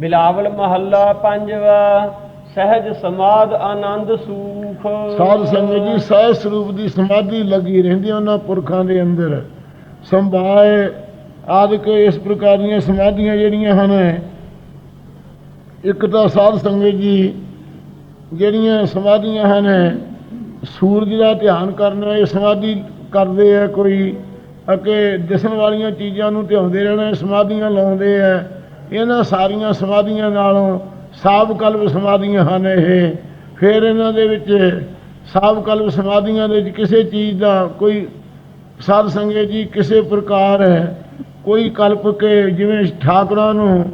ਬਿਲਾਵਲ ਮਹੱਲਾ ਪੰਜਵਾ, ਸਹਿਜ ਸਮਾਦ ਆਨੰਦ ਸੂਖ। ਸਾਧ ਸੰਗਤ ਜੀ, ਸਹਿਜ ਸਰੂਪ ਦੀ ਸਮਾਧੀ ਲੱਗੀ ਰਹਿੰਦੀ ਉਹਨਾਂ ਪੁਰਖਾਂ ਦੇ ਅੰਦਰ। ਸੰਭਾਏ ਆਦਿਕ ਇਸ ਪ੍ਰਕਾਰ ਦੀਆਂ ਸਮਾਧੀਆਂ ਜਿਹੜੀਆਂ ਹਨ। ਇੱਕ ਤਾਂ ਸਾਧ ਸੰਗਤ ਜੀ, ਜਿਹੜੀਆਂ ਸਮਾਧੀਆਂ ਹਨ, ਸੂਰਜ ਦਾ ਧਿਆਨ ਕਰਨਾ ਇਹ ਸਮਾਧੀ ਕਰਦੇ ਆ, ਕੋਈ ਅਕੇ ਦਿਸਣ ਵਾਲੀਆਂ ਚੀਜ਼ਾਂ ਨੂੰ ਧਿਆਉਂਦੇ ਰਹਿਣਾ, ਸਮਾਧੀਆਂ ਲਾਉਂਦੇ ਆ। ਇਹਨਾਂ ਸਾਰੀਆਂ ਸਮਾਧੀਆਂ ਨਾਲੋਂ ਸਾਬ ਕਲਬ ਸਮਾਧੀਆਂ ਹਨ ਇਹ। ਫਿਰ ਇਹਨਾਂ ਦੇ ਵਿੱਚ ਸਾਬ ਕਲਬ ਸਮਾਧੀਆਂ ਦੇ ਵਿੱਚ ਕਿਸੇ ਚੀਜ਼ ਦਾ ਕੋਈ ਸਾਧ ਸੰਗਤ ਜੀ ਕਿਸੇ ਪ੍ਰਕਾਰ ਕੋਈ ਕਲਪ ਕੇ ਜਿਵੇਂ ਠਾਕਰਾਂ ਨੂੰ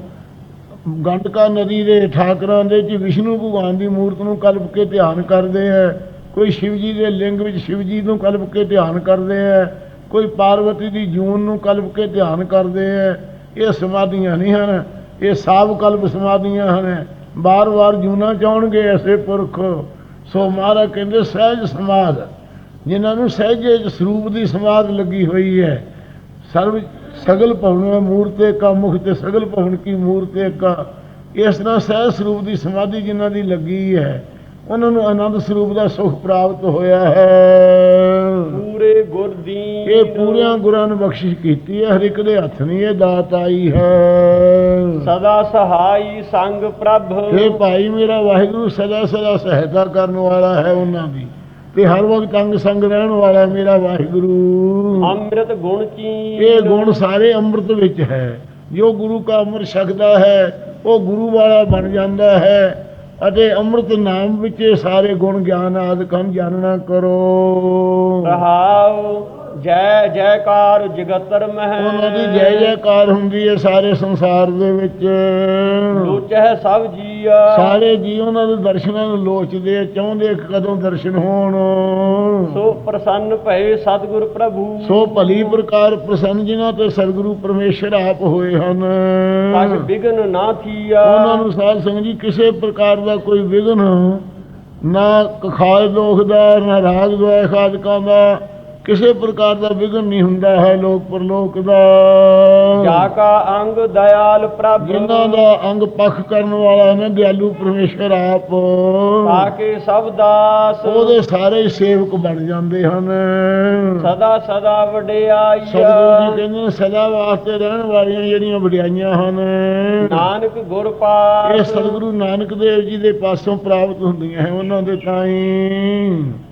ਗੰਡਕਾ ਨਦੀ ਦੇ ਠਾਕਰਾਂ ਦੇ ਵਿੱਚ ਵਿਸ਼ਨੂੰ ਭਗਵਾਨ ਦੀ ਮੂਰਤ ਨੂੰ ਕਲਪ ਕੇ ਧਿਆਨ ਕਰਦੇ ਹੈ। ਕੋਈ ਸ਼ਿਵ ਜੀ ਦੇ ਲਿੰਗ ਵਿੱਚ ਸ਼ਿਵ ਜੀ ਨੂੰ ਕਲਪ ਕੇ ਧਿਆਨ ਕਰਦੇ ਹੈ। ਕੋਈ ਪਾਰਵਤੀ ਦੀ ਜੂਨ ਨੂੰ ਕਲਪ ਕੇ ਧਿਆਨ ਕਰਦੇ ਹੈ। ਇਹ ਸਮਾਧੀਆਂ ਨਹੀਂ ਹਨ, ਇਹ ਸਾਬ ਕਲਪ ਸਮਾਧੀਆਂ ਹਨ। ਬਾਰ-ਬਾਰ ਜੂਨਾ ਚਾਉਣਗੇ ਐਸੇ ਪੁਰਖ। ਸੋ ਮਹਾਰਾਜ ਕਹਿੰਦੇ, ਸਹਿਜ ਸਮਾਧ। ਜਿਨ੍ਹਾਂ ਨੂੰ ਸਹਿਜੇ ਸਰੂਪ ਦੀ ਸਮਾਧ ਲੱਗੀ ਹੋਈ ਹੈ, ਸਰਵ ਸਗਲ ਭਵਨ ਮੂਰਤੇ ਕਾ ਮੁਖ ਤੇ ਸਗਲ ਭਵਨ ਕੀ ਮੂਰਤੇ ਕਾ ਇਸ ਤਰ੍ਹਾਂ ਸਹਿ ਸਰੂਪ ਦੀ ਸਮਾਧੀ ਜਿਨ੍ਹਾਂ ਦੀ ਲੱਗੀ ਹੈ, ਉਹਨਾਂ ਨੂੰ ਆਨੰਦ ਸਰੂਪ ਦਾ ਸੁਖ ਪ੍ਰਾਪਤ ਹੋਇਆ ਹੈ। ਗੁਰ ਦੀ ਇਹ ਪੂਰਿਆਂ ਗੁਰਾਂ ਨੂੰ ਬਖਸ਼ਿਸ਼ ਕੀਤੀ ਹੈ ਹਰ ਇੱਕ ਦੇ ਹੱਥ ਨਹੀਂ ਇਹ ਦਾਤ ਆਈ ਹੈ। ਸਦਾ ਸਹਾਈ ਸੰਗ ਪ੍ਰਭ। ਇਹ ਭਾਈ ਮੇਰਾ ਵਾਹਿਗੁਰੂ ਸਦਾ ਸਦਾ ਸਹਾਇਤਾ ਕਰਨ ਵਾਲਾ ਹੈ ਉਹਨਾਂ ਦੀ ਤੇ ਹਰ ਵਕਤ ਅੰਗ ਸੰਗ ਰਹਿਣ ਵਾਲਾ ਮੇਰਾ ਵਾਹਿਗੁਰੂ। ਅੰਮ੍ਰਿਤ ਗੁਣ ਚੀ ਇਹ ਗੁਣ ਸਾਰੇ ਅੰਮ੍ਰਿਤ ਵਿੱਚ ਹੈ। ਜੋ ਗੁਰੂ ਕਾ ਅੰਮ੍ਰਿਤ ਛਕਦਾ ਹੈ ਉਹ ਗੁਰੂ ਵਾਲਾ ਬਣ ਜਾਂਦਾ ਹੈ ਅਤੇ ਅੰਮ੍ਰਿਤ ਨਾਮ ਵਿੱਚ ਸਾਰੇ ਗੁਣ ਗਿਆਨ ਆਦਿ ਹਨ ਜਾਣਨਾ ਕਰੋ। ਰਹਾਉ ਜੈ ਜੈਕਾਰ ਜਗਤਰ ਮਹਿ। ਉਹਨਾਂ ਦੀ ਜੈ ਜੈਕਾਰ ਹੁੰਦੀ ਹੈ ਸਾਰੇ ਸੰਸਾਰ ਦੇ ਵਿੱਚ। ਲੋਚਹਿ ਸਭ ਜੀਆ। ਸਾਰੇ ਜੀ ਉਹਨਾਂ ਦੇ ਦਰਸ਼ਨਾਂ ਨੂੰ ਲੋਚਦੇ ਆ, ਚਾਹੁੰਦੇ ਕਦੋਂ ਦਰਸ਼ਨ ਹੋਣ। ਸੋ ਪ੍ਰਸੰਨ ਭਏ ਸਤਿਗੁਰ ਪ੍ਰਭੂ। ਸੋ ਭਲੀ ਪ੍ਰਕਾਰ ਪ੍ਰਸੰਨ ਜਿਨ੍ਹਾਂ ਤੇ ਸਤਿਗੁਰੂ ਪਰਮੇਸ਼ਰ ਆਪ ਹੋਏ ਹਨ। ਕਛ ਬਿਗਨ ਨਾ ਥੀਆ ਉਹਨਾਂ ਨੂੰ ਸਾਧ ਸੰਗਤ ਜੀ ਕਿਸੇ ਪ੍ਰਕਾਰ ਦਾ ਕੋਈ ਵਿਘਨ ਨਾ ਕਖਾਲ ਦੋਖ ਦਾ ਨਾ ਰਾਗ ਦੁਆਖ ਆਦਿਕਾਂ ਦਾ। ਕਿਸੇ ਪ੍ਰਕਾਰ ਦਾ ਵਿਘਨ ਨਹੀਂ ਹੁੰਦਾ ਹੈ ਲੋਕ ਪਰਲੋਕ ਦਾ। ਜਾ ਕਾ ਅੰਗ ਦਇਆਲ ਪ੍ਰਭ। ਜਿਨ੍ਹਾਂ ਦਾ ਅੰਗ ਪੱਖ ਕਰਨ ਵਾਲਾ ਹੈ ਨਾ ਦਿਆਲੂ ਪਰਮੇਸ਼ਰ ਆਪ। ਤਾਕੇ ਸਭ ਦਾਸ ਉਹਦੇ ਸਾਰੇ ਸੇਵਕ ਬਣ ਜਾਂਦੇ ਹਨ। ਸਦਾ ਸਦਾ ਵਡਿਆਈ। ਸਤਿਗੁਰੂ ਜੀ ਕਹਿੰਦੇ ਸਦਾ ਵਾਸਤੇ ਰਹਿਣ ਵਾਲੀਆਂ ਜਿਹੜੀਆਂ ਵਡਿਆਈਆਂ ਹਨ। ਨਾਨਕ ਗੁਰ ਪਾਸ ਇਹ ਸਤਿਗੁਰੂ ਨਾਨਕ ਦੇਵ ਜੀ ਦੇ ਪਾਸੋਂ ਪ੍ਰਾਪਤ ਹੁੰਦੀਆਂ ਹੈ ਉਹਨਾਂ ਦੇ ਤਾਈਂ